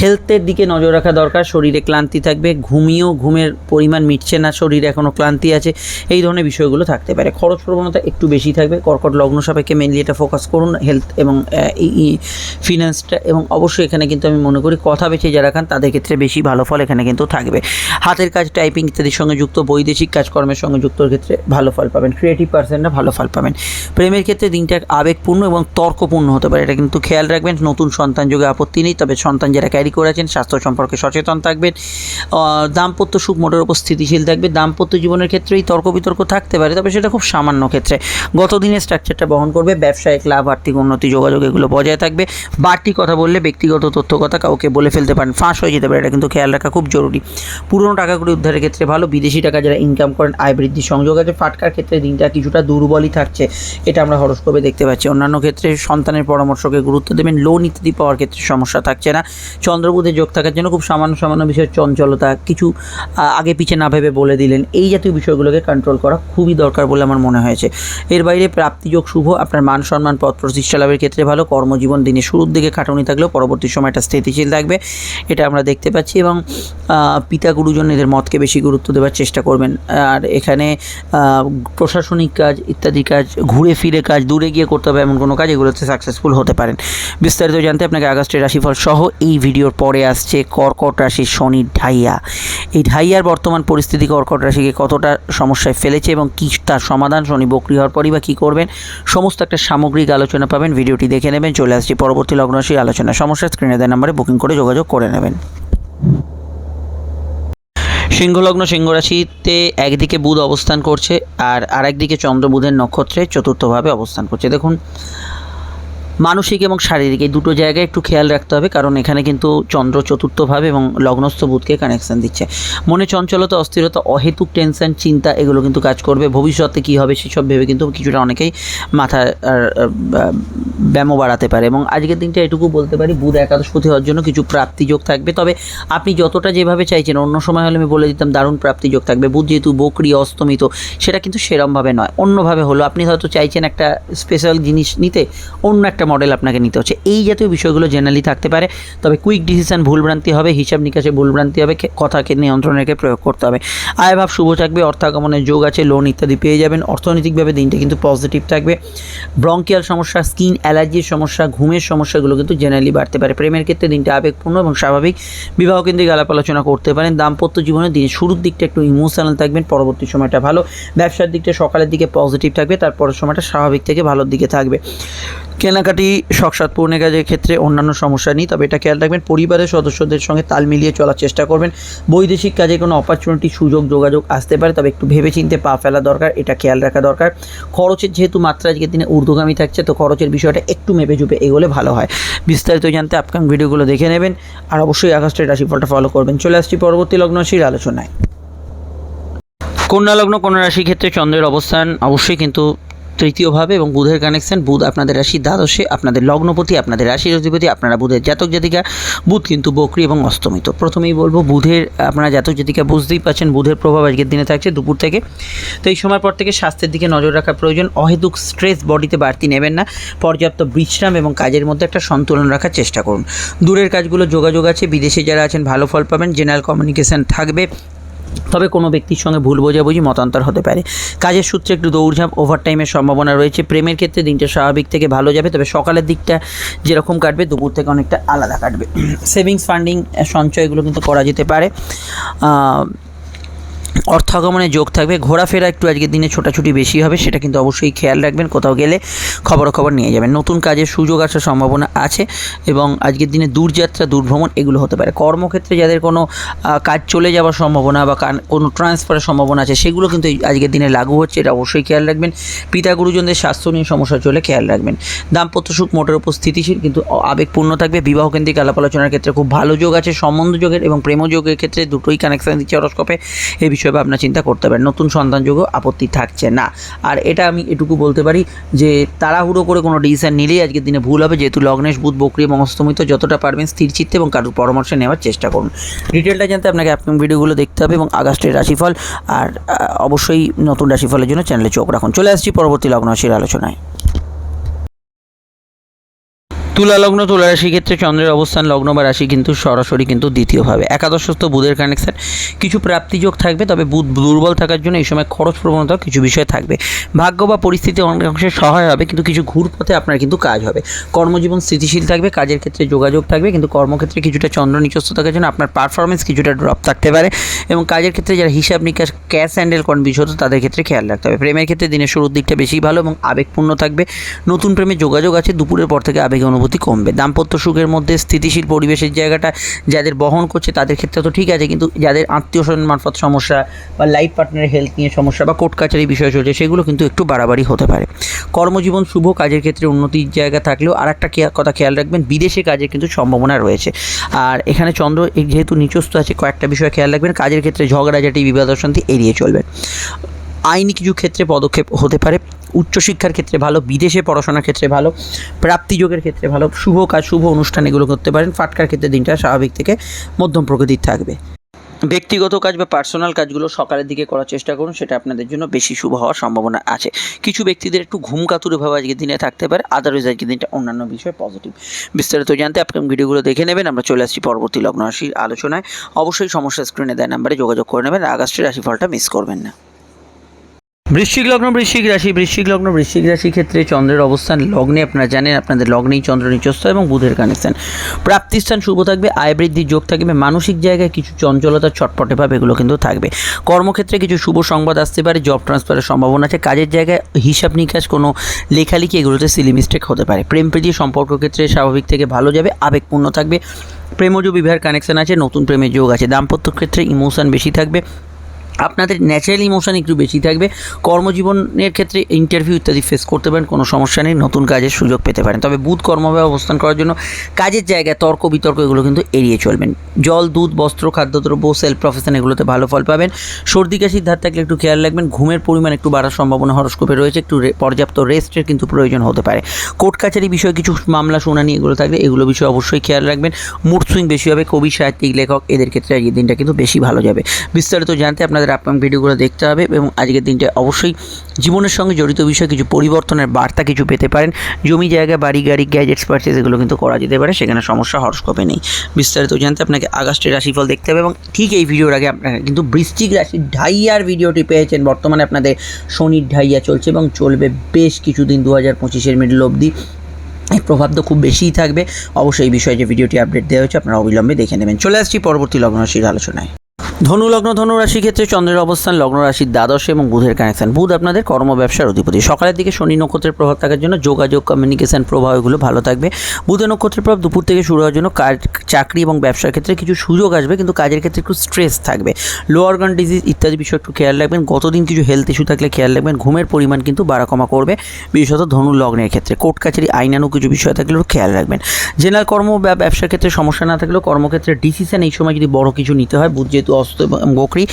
হেলথের দিকে নজর রাখা দরকার, শরীরে ক্লান্তি থাকবে, ঘুমিয়েও ঘুমের পরিমাণ মিটছে না, শরীরে এখনও ক্লান্তি আছে, এই ধরনের বিষয়গুলো থাকতে পারে। খরচ প্রবণতা একটু বেশি থাকবে, কর্কট লগ্ন সাপেক্ষে মেনলি এটা ফোকাস করুন হেলথ এবং ফিনান্সটা এবং অবশ্যই এখানে কিন্তু আমি মনে করি, কথা বেছে যারা খান তাদের ক্ষেত্রে বেশি ভালো ফল এখানে কিন্তু থাকবে। হাতের কাজ টাইপিং ইত্যাদির সঙ্গে যুক্ত বৈদেশিক কাজকর্মের সঙ্গে যুক্তর ক্ষেত্রে ভালো ফল পাবেন। ক্রিয়েটিভ পার্সনরা ভালো ফল পাবেন। প্রেমের ক্ষেত্রে দিনটা আবেগপূর্ণ এবং তর্কপূর্ণ হতে পারে। এটা কিন্তু খেয়াল রাখবেন, নতুন সন্তান যোগে আপত্তি নেই। তবে সন্তান যারা ক্যারি করেছেন স্বাস্থ্য সম্পর্কে সচেতন থাকবেন। দাম্পত্য সুখ মোটের উপর স্থিতিশীল থাকবে দাম্পত্য জীবনের ক্ষেত্রেই তর্ক বিতর্ক থাকতে পারে, তবে সেটা খুব সামান্য ক্ষেত্রে। গত দিনের স্ট্রাকচারটা বহন করবে। ব্যবসায়িক লাভ, আর্থিক উন্নতি, যোগাযোগ, এগুলো বজায় থাকবে। বাড়তি কথা বললে ব্যক্তিগত তথ্য কথা কাউকে বলে ফেলতে পারেন। ফাঁস হয়ে যেতে পারে। এটা কিন্তু খেয়াল রাখা খুব জরুরি। পুরনো টাকাগুলি উদ্ধারের ক্ষেত্রে ভালো। বিদেশি টাকা যারা ইনকাম করেন, আয় বৃদ্ধির সংযোগ আছে। ফাটকার ক্ষেত্রে দিনটা কিছুটা দুর্বলই থাকছে, এটা আমরা হরস্কোপে দেখতে পাচ্ছি। অন্যান্য ক্ষেত্রে সন্তানের পরামর্শকে গুরুত্ব দেবেন লোন ইত্যাদি পাওয়ার ক্ষেত্রে সমস্যা থাকছে না। চন্দ্রবুধে যোগ থাকার জন্য খুব সামান্য সামান্য বিষয়ের চঞ্চলতা, কিছু আগে পিছে না ভেবে বলে দিলেন। এই জাতীয় বিষয়গুলোকে কন্ট্রোল করা খুবই দরকার বলে আমার মনে হয়েছে। এর বাইরে প্রাপ্তিযোগ শুভ, আপনার মান সম্মান, পথ প্রতিষ্ঠা লাভের ক্ষেত্রে ভালো, কর্মজীবন দিনে শুরুর দিকে খাটুনি থাকলেও পরবর্তী সময়টা স্থিতিশীল থাকবে। এটা আমরা দেখতে পাচ্ছি এবং পিতা গুরুজন এদের মতকে বেশি গুরুত্ব দেওয়ার চেষ্টা করবেন। আর এখানে প্রশাসনিক কাজ ইত্যাদি কাজ, ঘুরে ফিরে কাজ, দূরে গিয়ে করতে হবে এমন কোনো কাজ এগুলোতে সাকসেসফুল হতে পারেন। বিস্তারিত জানতে আপনাকে আগস্টের রাশিফল সহ এই ভিডিওর পরে আসছে কর্কট রাশির শনি ঢাইয়া। এই ঢাইয়ার বর্তমান পরিস্থিতি কর্কট রাশিকে কতটা সমস্যায় ফেলেছে এবং কী তার সমাধান, শনি বকরি হওয়ার পরই বা কী করবেন, সমস্ত একটা সামগ্রিক আলোচনা পাবেন, ভিডিওটি দেখে নেবেন, চলে আসছি পরবর্তী লগ্ন রাশির আলোচনা। সমস্যা স্ক্রিনে দেওয়ার নাম্বারে বুকিং করে যোগাযোগ করে নেবেন। সিংহলগ্ন সিংহ রাশিতে একদিকে বুধ অবস্থান করছে আর আরেকদিকে চন্দ্র বুধের নক্ষত্রে চতুর্থভাবে অবস্থান করছে। দেখুন মানসিক এবং শারীরিক, এই দুটো জায়গায় একটু খেয়াল রাখতে হবে, কারণ এখানে কিন্তু চন্দ্র চতুর্থভাবে এবং লগ্নস্থ বুধকে কানেকশান দিচ্ছে। মনে চঞ্চলতা, অস্থিরতা, অহেতুক টেনশন চিন্তা, এগুলো কিন্তু কাজ করবে। ভবিষ্যতে কী হবে সেসব ভেবে কিন্তু কিছুটা অনেকেই মাথা ব্যায়ামও বাড়াতে পারে। এবং আজকের দিনটা এটুকু বলতে পারি, বুধ একাদশপতি হওয়ার জন্য কিছু প্রাপ্তিযোগ থাকবে। তবে আপনি যতটা যেভাবে চাইছেন, অন্য সময় হলে আমি বলে দিতাম, দারুণ প্রাপ্তিযোগ থাকবে। বুধ যেহেতু বকরি অস্তমিত সেটা কিন্তু সেরমভাবে নয়। অন্যভাবে হলো, আপনি হয়তো চাইছেন একটা স্পেশাল জিনিস নিতে, অন্য একটা মডেল আপনাকে নিতে হচ্ছে। এই জাতীয় বিষয়গুলো জেনারেলি থাকতে পারে, তবে কুইক ডিসিশন ভুলভ্রান্তি হবে, হিসাব নিকাশে ভুলভ্রান্তি হবে কথাকে নিয়ন্ত্রণে রেখে প্রয়োগ করতে হবে। আয়ভাব শুভ থাকবে অর্থাগমনের যোগ আছে লোন ইত্যাদি পেয়ে যাবেন। অর্থনৈতিকভাবে দিনটা কিন্তু পজিটিভ থাকবে। ব্রঙ্কিয়াল সমস্যা স্কিন অ্যালার্জির সমস্যা, ঘুমের সমস্যাগুলো কিন্তু জেনারেলি বাড়তে পারে। প্রেমের ক্ষেত্রে দিনটা আবেগপূর্ণ এবং স্বাভাবিক। বিবাহ কেন্দ্রিক আলাপ আলোচনা করতে পারেন। দাম্পত্য জীবনে দিনের শুরুর দিকটা একটু ইমোশনাল থাকবেন, পরবর্তী সময়টা ভালো। ব্যবসার দিকটা সকালের দিকে পজিটিভ থাকবে, তারপরের সময়টা স্বাভাবিক থেকে ভালোর দিকে থাকবে। কেনাকাটি শখসাদ পূর্ণের কাজের ক্ষেত্রে অন্যান্য সমস্যা নেই, তবে এটা খেয়াল রাখবেন, পরিবারের সদস্যদের সঙ্গে তাল মিলিয়ে চলার চেষ্টা করবেন। বৈদেশিক কাজে কোনো অপরচুনিটি সুযোগ, যোগাযোগ আসতে পারে, তবে একটু ভেবেচিন্তে পা ফেলা দরকার, এটা খেয়াল রাখা দরকার। খরচের যেহেতু মাত্রা আজকের দিনে ঊর্ধ্বগামী থাকছে, তো খরচের বিষয়টা একটু মেপে চুপে এগোলে ভালো হয়। বিস্তারিত জানতে আপকাম ভিডিওগুলো দেখে নেবেন, আর অবশ্যই আগস্টের রাশিফলটা ফলো করবেন। চলে আসছি পরবর্তী লগ্নশীর আলোচনায়। কন্যা লগ্ন, কন্যা রাশির ক্ষেত্রে চন্দ্রের অবস্থান অবশ্যই কিন্তু তৃতীয়ভাবে এবং বুধের কানেকশন বুধ আপনাদের রাশি, দ্বাদশে আপনাদের লগ্নপতি, আপনাদের রাশির অধিপতি, আপনারা বুধের জাতক জাতিকা, বুধ কিন্তু বকরি এবং অস্তমিত প্রথমেই বলব, বুধের, আপনারা জাতক জাতিকা বুঝতেই পারছেন, বুধের প্রভাব আজকের দিনে থাকছে দুপুর থেকে। তো এই সময় পর থেকে স্বাস্থ্যের দিকে নজর রাখা প্রয়োজন। অহেতুক স্ট্রেস বডিতে বাড়তি নেবেন না। পর্যাপ্ত বিশ্রাম এবং কাজের মধ্যে একটা সন্তুলন রাখার চেষ্টা করুন। দূরের কাজগুলো যোগাযোগ আছে। বিদেশে যারা আছেন, ভালো ফল পাবেন। জেনারেল কমিউনিকেশন থাকবে। তবে কোনো ব্যক্তির সঙ্গে ভুল বোঝাবুঝি মতান্তর হতে পারে। কাজের সূত্রে একটু দৌড়ঝাঁপ ওভারটাইমের সম্ভাবনা রয়েছে। প্রেমের ক্ষেত্রে দিনটা স্বাভাবিক থেকে ভালো যাবে, তবে সকালের দিকটা যেরকম কাটবে, দুপুর থেকে অনেকটা আলাদা কাটবে। সেভিংস ফান্ডিং সঞ্চয়গুলো কিন্তু করা যেতে পারে। অর্থাগমনে যোগ থাকবে। ঘোরাফেরা একটু আজকের দিনে ছোটাছুটি বেশি হবে, সেটা কিন্তু অবশ্যই খেয়াল রাখবেন। কোথাও গেলে খবরাখবর নিয়ে যাবেন। নতুন কাজের সুযোগ আসার সম্ভাবনা আছে এবং আজকের দিনে দূরযাত্রা, দূরভ্রমণ এগুলো হতে পারে। কর্মক্ষেত্রে যাদের কোনো কাজ চলে যাওয়ার সম্ভাবনা বা কান- ট্রান্সফারের সম্ভাবনা আছে, সেগুলো কিন্তু আজকের দিনে লাগু হচ্ছে, এটা অবশ্যই খেয়াল রাখবেন। পিতা গুরুজনদের স্বাস্থ্য নিয়ে সমস্যা চলে, খেয়াল রাখবেন। দাম্পত্য সুখ মোটের উপর স্থিতিশীল, কিন্তু আবেগপূর্ণ থাকবে। বিবাহ কেন্দ্রিক আলাপ আলোচনার ক্ষেত্রে খুব ভালো যোগ আছে, সম্বন্ধ যোগের এবং প্রেম যোগের ক্ষেত্রে দুটোই কানেকশন দিচ্ছে হরস্কোপে এই বিষয় ভাবনা চিন্তা করতে পারেন নতুন সন্তানযোগ্য আপত্তি থাকছে না। আর এটা আমি এটুকু বলতে পারি যে, তাড়াহুড়ো করে কোনো ডিসিশন নিলেই আজকের দিনে ভুল হবে। যেহেতু লগ্নেশ বুধ, বকরি এবং অস্তমিত যতটা পারবেন স্থির চিত্তে এবং কারোর পরামর্শ নেওয়ার চেষ্টা করুন। ডিটেলটা জানতে আপনাকে আপকামিং ভিডিওগুলো দেখতে হবে এবং আগস্টের রাশিফল। আর অবশ্যই নতুন রাশিফলের জন্য চ্যানেলে চোখ রাখুন। চলে আসছি পরবর্তী লগ্ন রাশির আলোচনায়। তুলা লগ্ন, তুলা রাশি ক্ষেত্রে চন্দ্রের অবস্থান, লগ্ন বা রাশি কিন্তু সরাসরি কিন্তু দ্বিতীয়ভাবে। একাদশস্থ বুধের কানেকশন কিছু প্রাপ্তিযোগ থাকবে, তবে বুধ দুর্বল থাকার জন্য এই সময় খরচ প্রবণতা কিছু বিষয় থাকবে। ভাগ্য বা পরিস্থিতি অনেক অংশে সহায় হবে, কিন্তু কিছু ঘুরপথে আপনার কিন্তু কাজ হবে। কর্মজীবন স্থিতিশীল থাকবে, কাজের ক্ষেত্রে যোগাযোগ থাকবে, কিন্তু কর্মক্ষেত্রে কিছুটা চন্দ্র নিচস্থ থাকার জন্য আপনার পারফরমেন্স কিছুটা ড্রপ থাকতে পারে এবং কাজের ক্ষেত্রে যারা হিসাব নিকাশ ক্যাশ হ্যান্ডেল করেন বিশেষত তাদের ক্ষেত্রে খেয়াল রাখতে হবে। প্রেমের ক্ষেত্রে দিনের শুরুর দিকটা বেশি ভালো এবং আবেগপূর্ণ থাকবে। নতুন প্রেমে যোগাযোগ আছে, দুপুরের পর থেকে আবেগ অনুভূতি কমবে। দাম্পত্য সুখের মধ্যে স্থিতিশীল পরিবেশের জায়গাটা যাদের বহন করছে তাদের ক্ষেত্রে তো ঠিক আছে, কিন্তু যাদের আত্মীয় স্বজন মারফত সমস্যা বা লাইফ পার্টনারের হেলথ নিয়ে সমস্যা বা কোর্ট কাছারি বিষয় চলছে, সেগুলো কিন্তু একটু বাড়াবাড়ি হতে পারে। কর্মজীবন শুভ, কাজের ক্ষেত্রে উন্নতির জায়গা থাকলেও আর একটা কথা খেয়াল রাখবেন, বিদেশে কাজের কিন্তু সম্ভাবনা রয়েছে। আর এখানে চন্দ্র যেহেতু নিচস্থ আছে, কয়েকটা বিষয় খেয়াল রাখবেন, কাজের ক্ষেত্রে ঝগড়াঝাটি বিবাদ, অশান্তি এড়িয়ে চলবেন আইনি কিছু ক্ষেত্রে পদক্ষেপ হতে পারে। উচ্চশিক্ষার ক্ষেত্রে ভালো, বিদেশে পড়াশোনার ক্ষেত্রে ভালো প্রাপ্তিযোগের ক্ষেত্রে ভালো, শুভ কাজ, শুভ অনুষ্ঠান এগুলো করতে পারেন। ফাটকার ক্ষেত্রে দিনটা স্বাভাবিক থেকে মধ্যম প্রকৃতির থাকবে। ব্যক্তিগত কাজ বা পার্সোনাল কাজগুলো সকালের দিকে করার চেষ্টা করুন, সেটা আপনাদের জন্য বেশি শুভ হওয়ার সম্ভাবনা আছে। কিছু ব্যক্তিদের একটু ঘুম কাতুরে ভাবে আজকের দিনে থাকতে পারে আদারওয়াইজ আজকের দিনটা অন্যান্য বিষয় পজিটিভ বিস্তারিত জানতে আপকামিং ভিডিওগুলো দেখে নেবেন, আমরা চলে আসছি পরবর্তী লগ্ন রাশির আলোচনায়। অবশ্যই সমস্যা স্ক্রিনে দেয় নাম্বারে যোগাযোগ করে নেবেন আগস্টের রাশিফলটা মিস করবেন না। বৃশ্চিক লগ্ন, বৃশ্চিক রাশি, বৃশ্চিক লগ্ন, বৃশ্চিক রাশি ক্ষেত্রে চন্দ্রের অবস্থান লগ্নে, আপনারা জানেন আপনাদের লগ্নেই চন্দ্র নিচস্থ এবং বুধের কানেকশন প্রাপ্তিস্থান শুভ থাকবে, আয় বৃদ্ধির যোগ থাকবে, মানসিক জায়গায় কিছু চঞ্চলতা ছটপটে ভাব এগুলো কিন্তু থাকবে। কর্মক্ষেত্রে কিছু শুভ সংবাদ আসতে পারে জব ট্রান্সফারের সম্ভাবনা আছে, কাজের জায়গায় হিসাব নিকাশ, কোনো লেখালেখি এগুলোতে সিলি মিস্টেক হতে পারে। প্রেম প্রীতি, সম্পর্ক ক্ষেত্রে স্বাভাবিক থেকে ভালো যাবে, আবেগপূর্ণ থাকবে। প্রেমজ বিবাহের কানেকশন আছে, নতুন প্রেমের যোগ আছে, দাম্পত্য ক্ষেত্রে ইমোশন বেশি থাকবে। আপনাদের ন্যাচারাল ইমোশন একটু বেশি থাকবে। কর্মজীবনের ক্ষেত্রে ইন্টারভিউ ইত্যাদি ফেস করতে পারেন, কোনো সমস্যা নেই, নতুন কাজের সুযোগ পেতে পারেন। তবে বুধ কর্মভাবে অবস্থান করার জন্য কাজের জায়গায় তর্ক, বিতর্ক, এগুলো কিন্তু এড়িয়ে চলবেন। জল, দুধ, বস্ত্র, খাদ্যদ্রব্য সেলফ প্রফেশন এগুলোতে ভালো ফল পাবেন। সর্দি কাশির ধার থাকলে একটু খেয়াল রাখবেন। ঘুমের পরিমাণ একটু বাড়ার সম্ভাবনা হরস্কোপে রয়েছে। একটু পর্যাপ্ত রেস্টের কিন্তু প্রয়োজন হতে পারে। কোর্ট কাছারি বিষয়ে কিছু মামলা, শুনানি এগুলো থাকলে এগুলো বিষয়ে অবশ্যই খেয়াল রাখবেন। মুড সুইং বেশি হবে, কবি, সাহিত্যিক, লেখক, এদের ক্ষেত্রে আজকের দিনটা কিন্তু বেশি ভালো যাবে। বিস্তারিত জানতে আপনাদের আপকামিং ভিডিওগুলো দেখতে হবে এবং আজকের দিনটা অবশ্যই জীবনের সঙ্গে জড়িত বিষয়ে কিছু পরিবর্তনের বার্তা কিছু পেতে পারেন। জমি, জায়গা, বাড়ি, গাড়ি গ্যাজেটস পারচেস এগুলো কিন্তু করা যেতে পারে, সেখানে সমস্যা হরস্কোপে নেই। বিস্তারিত জানতে আপনাকে আগস্টের রাশিফল দেখতে হবে এবং ঠিক এই ভিডিওর আগে আপনারা কিন্তু বৃষ্টিক রাশির ঢাইয়ার ভিডিওটি পেয়েছেন। বর্তমানে আপনাদের শনির ঢাইয়া চলছে এবং চলবে বেশ কিছুদিন দু হাজার পঁচিশের মিডল অবধি। এর প্রভাব তো খুব বেশিই থাকবে। অবশ্যই এই বিষয়ে যে ভিডিওটি আপডেট দেওয়া হয়েছে, আপনারা অবিলম্বে দেখে নেবেন। চলে আসছি পরবর্তী লগ্ন আলোচনায়। ধনু লগ্ন, ধনু রাশি ক্ষেত্রে চন্দ্রের অবস্থান, লগ্ন রাশির দ্বাদশে এবং বুধের কানেকশন বুধ আপনাদের কর্ম ব্যবসার অধিপতি। সকালের দিকে শনি নক্ষত্রের প্রভাব থাকার জন্য যোগাযোগ কমিউনিকেশন প্রভাব এগুলো ভালো থাকবে। বুধের নক্ষত্রের প্রভাব দুপুর থেকে শুরু হওয়ার জন্য কাজ, চাকরি এবং ব্যবসার ক্ষেত্রে কিছু সুযোগ আসবে, কিন্তু কাজের ক্ষেত্রে একটু স্ট্রেস থাকবে। লো অর্গান ডিজিজ ইত্যাদি বিষয় একটু খেয়াল রাখবেন। গতদিন কিছু হেলথ ইস্যু থাকলে খেয়াল রাখবেন। ঘুমের পরিমাণ কিন্তু বাড়া কমা করবে। বিশেষত ধনু লগ্নের ক্ষেত্রে। কোর্ট কাছারি আইনানু কিছু বিষয় থাকলে একটু খেয়াল রাখবেন। জেনারেল কর্ম বা ব্যবসার ক্ষেত্রে সমস্যা না থাকলেও কর্মক্ষেত্রে ডিসিশন এই সময় যদি বড় কিছু নিতে হয়, বুধ যেহেতু অস্ত এবং বকরি।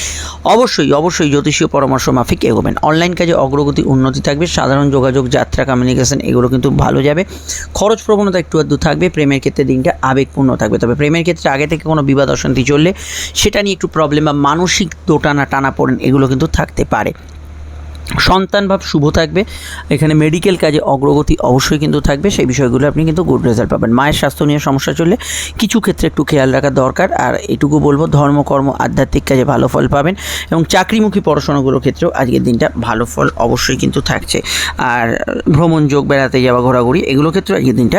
অবশ্যই অবশ্যই জ্যোতিষীয় পরামর্শ মাফিক এগোবেন অনলাইন কাজে অগ্রগতি উন্নতি থাকবে, সাধারণ যোগাযোগ, যাত্রা কমিউনিকেশন এগুলো কিন্তু ভালো যাবে। খরচ প্রবণতা একটু আধটু থাকবে, প্রেমের ক্ষেত্রে দিনটা আবেগপূর্ণ থাকবে। তবে প্রেমের ক্ষেত্রে আগে থেকে কোনো বিবাদ অশান্তি চললে সেটা নিয়ে একটু প্রবলেম বা মানসিক দোটানা টানা পড়েন, এগুলো কিন্তু থাকতে পারে। সন্তান ভাব শুভ থাকবে। এখানে মেডিকেল কাজে অগ্রগতি অবশ্যই কিন্তু থাকবে। সেই বিষয়গুলো আপনি কিন্তু গুড রেজাল্ট পাবেন। মায়ের স্বাস্থ্য নিয়ে সমস্যা চললে কিছু ক্ষেত্রে একটু খেয়াল রাখা দরকার। আর এটুকু বলব ধর্মকর্ম আধ্যাত্মিক কাজে ভালো ফল পাবেন এবং চাকরিমুখী পড়াশোনাগুলোর ক্ষেত্রেও আজকের দিনটা ভালো ফল অবশ্যই কিন্তু থাকছে। আর ভ্রমণ, যোগ, বেড়াতে যাওয়া, ঘোরাঘুরি এগুলো ক্ষেত্রে আজকের দিনটা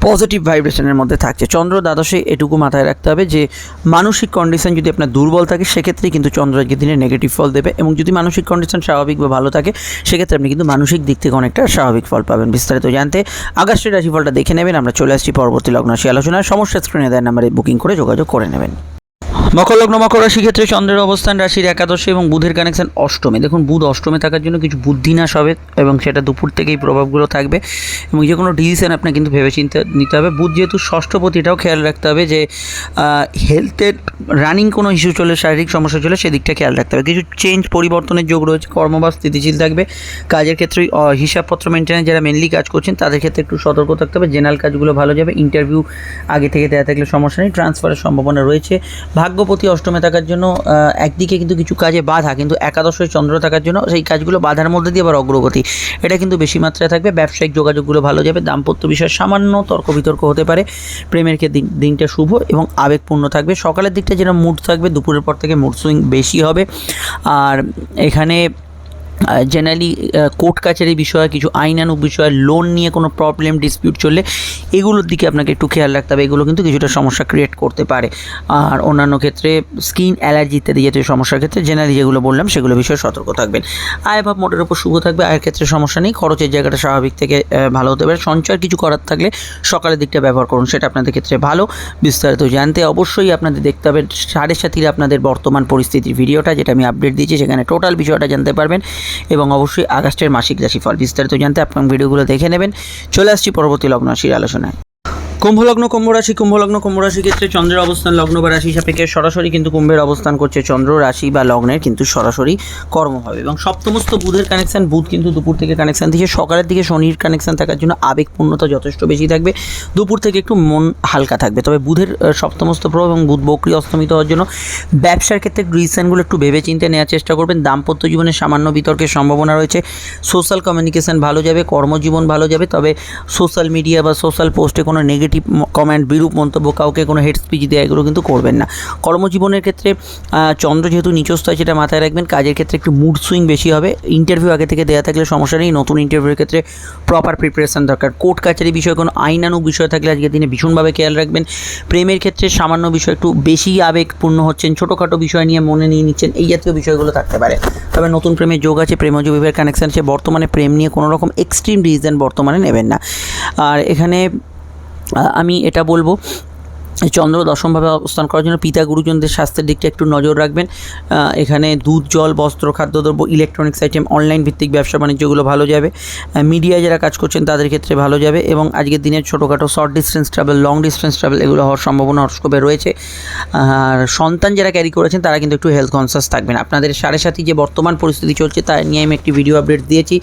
পজিটিভ ভাইব্রেশনের মধ্যে থাকছে। চন্দ্র দ্বাদশে এটুকু মাথায় রাখতে হবে যে, মানসিক কন্ডিশন যদি আপনার দুর্বল থাকে, সেক্ষেত্রে কিন্তু চন্দ্র আজকের দিনে নেগেটিভ ফল দেবে এবং যদি মানসিক কন্ডিশন স্বাভাবিক বা ভালো থাকে, সেক্ষেত্রে আপনি কিন্তু মানসিক দিক থেকে অনেকটা স্বাভাবিক ফল পাবেন। বিস্তারিত জানতে আগস্টের রাশিফলটা দেখে নেবেন। আমরা চলে আসছি পরবর্তী লগ্ন রাশি আলোচনায়। সমস্যা স্ক্রিনে দেয় নাম্বারে বুকিং করে যোগাযোগ করে নেবেন। মকর লগ্ন মকর রাশি ক্ষেত্রে চন্দ্রের অবস্থান, রাশির একাদশে এবং বুধের কানেকশন অষ্টমে। দেখুন, বুধ অষ্টমে থাকার জন্য কিছু বুদ্ধিনাশ হবে এবং সেটা দুপুর থেকেই প্রভাবগুলো থাকবে এবং যে কোনো ডিসিশন আপনাকে কিন্তু ভেবে চিন্তে নিতে হবে। বুধ যেহেতু ষষ্ঠপতি এটাও খেয়াল রাখতে হবে যে হেলথের রানিং কোনো ইস্যু চলে শারীরিক সমস্যা চলে সেদিকটা খেয়াল রাখতে হবে। কিছু চেঞ্জ পরিবর্তনের যোগ রয়েছে কর্ম বা স্থিতিশীল থাকবে, কাজের ক্ষেত্রে হিসাবপত্র মেনটেনে যারা মেনলি কাজ করছেন, তাদের ক্ষেত্রে একটু সতর্ক থাকতে হবে। জেনারেল কাজগুলো ভালো যাবে ইন্টারভিউ আগে থেকে দেওয়া থাকলে সমস্যা নেই ট্রান্সফারের সম্ভাবনা রয়েছে। ভাগ্যপতি অষ্টমে থাকার জন্য একদিকে কিন্তু কিছু কাজে বাধা, কিন্তু একাদশে চন্দ্র থাকার জন্য সেই কাজগুলো বাধার মধ্যে দিয়ে আবার অগ্রগতি। এটা কিন্তু বেশি মাত্রায় থাকবে। ব্যবসায়িক যোগাযোগগুলো ভালো যাবে। দাম্পত্য বিষয়ে সামান্য তর্ক বিতর্ক হতে পারে। প্রেমের দিন- দিনটা শুভ এবং আবেগপূর্ণ থাকবে। সকালের দিকটা যেটা মুড থাকবে, দুপুরের পর থেকে মুড সুইং বেশি হবে। আর এখানে জেনারেলি কোর্ট কাছারি বিষয়ে, কিছু আইনানুক বিষয়ে লোন নিয়ে কোনো প্রবলেম ডিসপিউট চললে এগুলোর দিকে আপনাকে একটু খেয়াল রাখতে হবে। এগুলো কিন্তু কিছুটা সমস্যা ক্রিয়েট করতে পারে। আর অন্যান্য ক্ষেত্রে স্কিন অ্যালার্জি ইত্যাদি জাতীয় সমস্যার ক্ষেত্রে জেনারেলি যেগুলো বললাম, সেগুলো বিষয়ে সতর্ক থাকবেন। আয় ভাব মোটের উপর শুভ থাকবে, আয়ের ক্ষেত্রে সমস্যা নেই। খরচের জায়গাটা স্বাভাবিক থেকে ভালো হতে পারে। সঞ্চয় কিছু করার থাকলে সকালের দিকটা ব্যবহার করুন, সেটা আপনাদের ক্ষেত্রে ভালো। বিস্তারিত জানতে অবশ্যই আপনাদের দেখতে হবে। সাড়ে সাথীর আপনাদের বর্তমান পরিস্থিতির ভিডিওটা, যেটা আমি আপডেট দিয়েছি, সেখানে টোটাল বিষয়টা জানতে পারবেন। এবং অবশ্যই আগস্টের মাসিক রাশিফল বিস্তারিত জানতে আপনার ভিডিওগুলো দেখে নেবেন। চলে আসছি পরবর্তী লগ্ন রাশির আলোচনায়। কুম্ভলগ্ন কুম্ভ রাশি কুম্ভলগ্ন কুম্ভ রাশি ক্ষেত্রে চন্দ্রের অবস্থান লগ্ন বা রাশি সাপেক্ষে সরাসরি কিন্তু কুম্ভের অবস্থান করছে চন্দ্র, রাশি বা লগ্নের কিন্তু সরাসরি কর্ম হবে। এবং সপ্তমস্ত বুধের কানেকশন বুধ কিন্তু দুপুর থেকে কানেকশন দিচ্ছে। সকালের দিকে শনির কানেকশন থাকার জন্য আবেগপূর্ণতা যথেষ্ট বেশি থাকবে। দুপুর থেকে একটু মন হালকা থাকবে। তবে বুধের সপ্তমস্ত প্রভাব এবং বুধ বক্রি অস্তমিত হওয়ার জন্য ব্যবসার ক্ষেত্রে ডিসিশনগুলো একটু ভেবে চিন্তে নেওয়ার চেষ্টা করবেন। দাম্পত্য জীবনে সামান্য বিতর্কের সম্ভাবনা রয়েছে। সোশ্যাল কমিউনিকেশন ভালো যাবে, কর্মজীবন ভালো যাবে। তবে সোশ্যাল মিডিয়া বা সোশ্যাল পোস্টে কোনো নেগেটিভ কমেন্ট বিরূপ মন্তব্য, কাউকে কোনো হেড স্পিচ দেওয়া এগুলো কিন্তু করবেন না। কর্মজীবনের ক্ষেত্রে চন্দ্র যেহেতু নিচস্থ হয় সেটা মাথায় রাখবেন, কাজের ক্ষেত্রে একটু মুড সুইং বেশি হবে। ইন্টারভিউ আগে থেকে দেওয়া থাকলে সমস্যা নেই, নতুন ইন্টারভিউর ক্ষেত্রে প্রপার প্রিপারেশান দরকার। কোর্ট কাছারি বিষয়ে, কোনো আইনানুক বিষয় থাকলে আজকের দিনে ভীষণভাবে খেয়াল রাখবেন। প্রেমের ক্ষেত্রে সামান্য বিষয়, একটু বেশি আবেগপূর্ণ হচ্ছেন, ছোটোখাটো বিষয় নিয়ে মনে নিয়ে নিচ্ছেন, এই জাতীয় বিষয়গুলো থাকতে পারে। তবে নতুন প্রেমের যোগ আছে প্রেমজ বিবাহের কানেকশন আছে, বর্তমানে প্রেম নিয়ে কোনো রকম এক্সট্রিম ডিসিশন বর্তমানে নেবেন না। আর এখানে আমি এটা বলব চন্দ্র দশমভাবে অবস্থান করার জন্য পিতা গুরুজনদের স্বাস্থ্যের দিকটা একটু নজর রাখবেন। এখানে দুধ, জল, বস্ত্র, খাদ্যদ্রব্য ইলেকট্রনিক্স আইটেম অনলাইন ভিত্তিক ব্যবসা বাণিজ্যগুলো ভালো যাবে। মিডিয়ায় যারা কাজ করছেন তাদের ক্ষেত্রে ভালো যাবে এবং আজকের দিনে ছোটোখাটো short distance travel long distance travel এগুলো হওয়ার সম্ভাবনা হরস্কোপে রয়েছে। আর সন্তান যারা ক্যারি করেছেন তারা কিন্তু একটু হেলথ কনসিয়াস থাকবেন। আপনাদের সাড়ে সাথী যে বর্তমান পরিস্থিতি চলছে তা নিয়ে আমি একটি ভিডিও আপডেট দিয়েছি।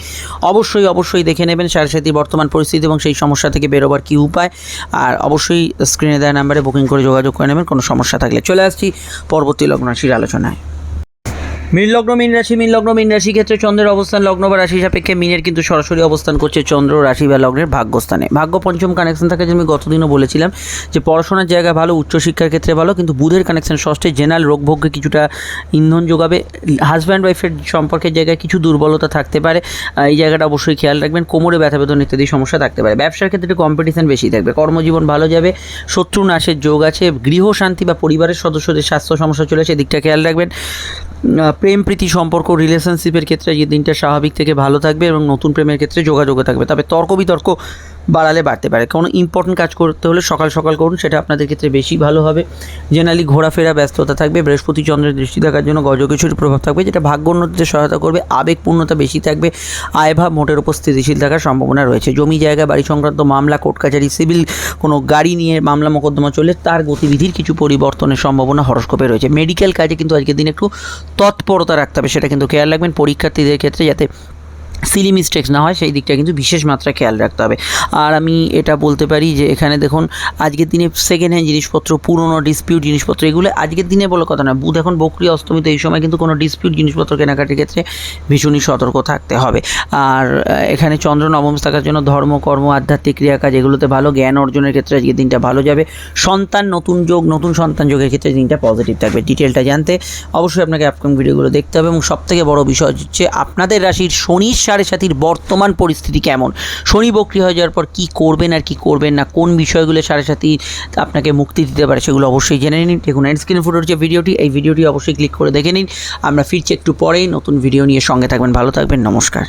অবশ্যই অবশ্যই দেখে নেবেন সাড়ে সাথী বর্তমান পরিস্থিতি এবং সেই সমস্যা থেকে বেরোবার কী উপায়। আর অবশ্যই স্ক্রিনে দেওয়া নাম্বারে বুকিং করে যোগাযোগ করে নেবেন কোনো সমস্যা থাকলে চলে আসছি পরবর্তী লগ্ন রাশির আলোচনায়। মীন লগ্ন, মীন রাশি, মীন লগ্ন, মীন রাশি ক্ষেত্রে চন্দ্রের অবস্থান লগ্ন বা রাশি সাপেক্ষে মিনের কিন্তু সরাসরি অবস্থান করছে চন্দ্র, রাশি বা লগ্নের ভাগ্যস্থানে। ভাগ্য পঞ্চম কানেকশন থাকে যে আমি গতদিনও বলেছিলাম, যে পড়াশোনার জায়গা ভালো, উচ্চশিক্ষার ক্ষেত্রে ভালো, কিন্তু বুধের কানেকশন ষষ্ঠে জেনারেল রোগভোগকে কিছুটা ইন্ধন যোগাবে। হাজব্যান্ড ওয়াইফের সম্পর্কের জায়গায় কিছু দুর্বলতা থাকতে পারে। এই জায়গাটা অবশ্যই খেয়াল রাখবেন। কোমরে ব্যথা, বেদন ইত্যাদি সমস্যা থাকতে পারে। ব্যবসার ক্ষেত্রে কম্পিটিশন বেশি থাকবে। কর্মজীবন ভালো যাবে, শত্রু নাশের যোগ আছে, গৃহ শান্তি বা পরিবারের সদস্যদের স্বাস্থ্য সমস্যা চলে আসে দিকটা খেয়াল রাখবেন। প্রেম, প্রীতি সম্পর্ক রিলেশনশিপের ক্ষেত্রে এই দিনটা স্বাভাবিক থেকে ভালো থাকবে এবং নতুন প্রেমের ক্ষেত্রে যোগাযোগও থাকবে। তবে তর্ক বিতর্ক বাড়ালে বাড়তে পারে। কোনো ইম্পর্টেন্ট কাজ করতে হলে সকাল সকাল করুন, সেটা আপনাদের ক্ষেত্রে বেশি ভালো হবে। জেনারেলি ঘোরাফেরা, ব্যস্ততা থাকবে, বৃহস্পতি চন্দ্রের দৃষ্টি থাকার জন্য গজকিশোরের প্রভাব থাকবে, যেটা ভাগ্য উন্নতিতে সহায়তা করবে, আবেগপূর্ণতা বেশি থাকবে আয়ভাব মোটের উপর স্থিতিশীল থাকার সম্ভাবনা রয়েছে। জমি জায়গা, বাড়ি সংক্রান্ত মামলা, কোর্ট কাছারি, সিভিল, কোনো গাড়ি নিয়ে মামলা মোকদ্দমা চলে তার গতিবিধির কিছু পরিবর্তনের সম্ভাবনা হরস্কোপে রয়েছে। মেডিকেল কাজে কিন্তু আজকের দিনে একটু তৎপরতা রাখতে হবে, সেটা কিন্তু খেয়াল রাখবেন। পরীক্ষার্থীদের ক্ষেত্রে যাতে সিলি মিস্টেক্স না হয়, সেই দিকটা কিন্তু বিশেষ মাত্রায় খেয়াল রাখতে হবে। আর আমি এটা বলতে পারি যে, এখানে দেখুন, আজকের দিনে সেকেন্ড হ্যান্ড জিনিসপত্র, পুরনো ডিসপিউট জিনিসপত্র, এগুলো আজকের দিনে বলে কথা না বুধ এখন বকরি, অস্তমিত, এই সময় কিন্তু কোনো ডিসপিউট জিনিসপত্র কেনাকাটির ক্ষেত্রে ভীষণই সতর্ক থাকতে হবে। আর এখানে চন্দ্র নবম থাকার জন্য ধর্ম, কর্ম, আধ্যাত্মিক ক্রিয়াকাজ, এগুলোতে ভালো জ্ঞান অর্জনের ক্ষেত্রে আজকের দিনটা ভালো যাবে। সন্তান, নতুন যোগ, নতুন সন্তান যোগের ক্ষেত্রে দিনটা পজিটিভ থাকবে। ডিটেলটা জানতে অবশ্যই আপনাকে আপকামিং ভিডিওগুলো দেখতে হবে। এবং সবথেকে বড় বিষয় হচ্ছে, আপনাদের রাশির শনির সাড়ে সাথীর বর্তমান পরিস্থিতি কেমন? শনি বক্রি হয়ে যাওয়ার পর কি করবেন আর কি করবেন না? কোন বিষয়গুলো সাড়ে সাথী আপনাকে মুক্তি দিতে পারে সেগুলো অবশ্যই জেনে নিন। দেখুন এন্ড স্ক্রিন ফুটোর যে ভিডিওটি, এই ভিডিওটি অবশ্যই ক্লিক করে দেখে নিন। আমরা ফিরছি একটু পরেই, নতুন ভিডিও নিয়ে সঙ্গে থাকবেন, ভালো থাকবেন, নমস্কার।